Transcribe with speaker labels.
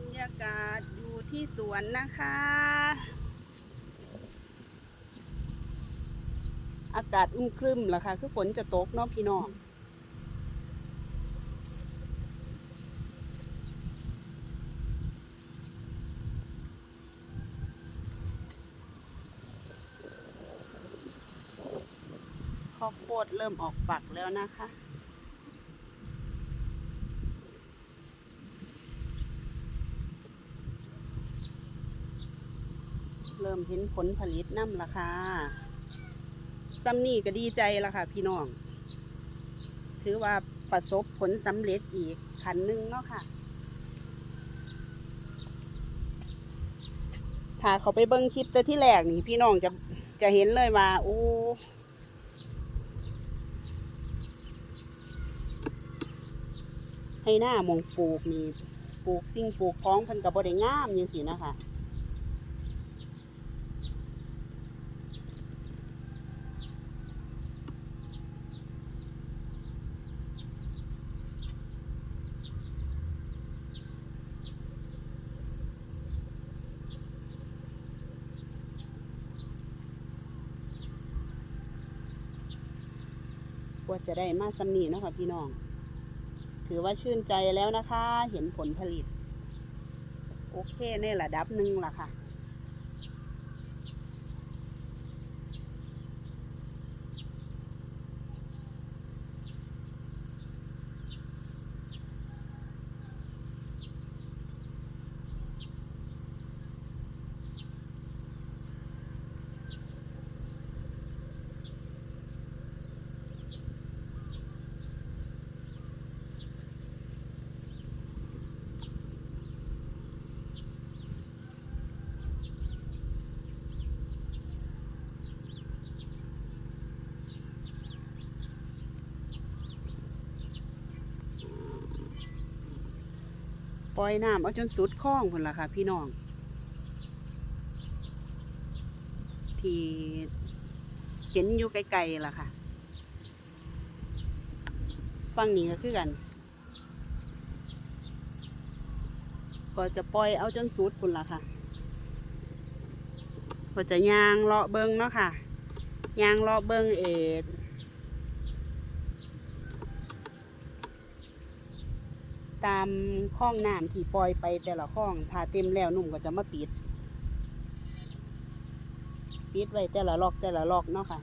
Speaker 1: บรรยากาศอยู่ที่สวนนะคะ อากาศอึมครึมล่ะค่ะคือฝนจะตกเนาะพี่น้องข้าวโพดเริ่มออกฝักแล้วนะคะ เริ่มเห็นผลผลิตน้ำละค่ะซัมนี่ก็ดีใจละค่ะ พี่น้อง ถือว่าประสบผลสำเร็จอีกขันหนึ่งเนาะค่ะถ้าเขาไปเบิ้งคลิปแต่ที่แรกนี่พี่น้องจะจะเห็นเลยว่าโอ้ให้หน้ามองปลูกนี่ปลูกสิ่งปลูกของพิ่นกับบได้งามยังสินะคะ ว่าจะได้มาสำนีเนาะค่ะพี่น้อง ถือว่าชื่นใจแล้วนะคะ เห็นผลผลิต โอเคในระดับหนึ่งละค่ะ ล่อยน้ำเอาจนสุดคลองคนละค่ะ พี่น้อง ที่เห็นอยู่ไกลๆล่ะค่ะฟังนี้ก็คือกัน ก็จะปล่อยเอาจนสุดคุณล่ะค่ะ ก็จะยางเลาะเบิงเนาะค่ะยางเลาะเบิงเอ็ด ตามข้องน้ำที่ปล่อยไปแต่ละข้องถ้าเต็มแล้วนุ่มก็จะมาปิด ปิดไว้แต่ละล็อกแต่ละล็อกเนาะค่ะ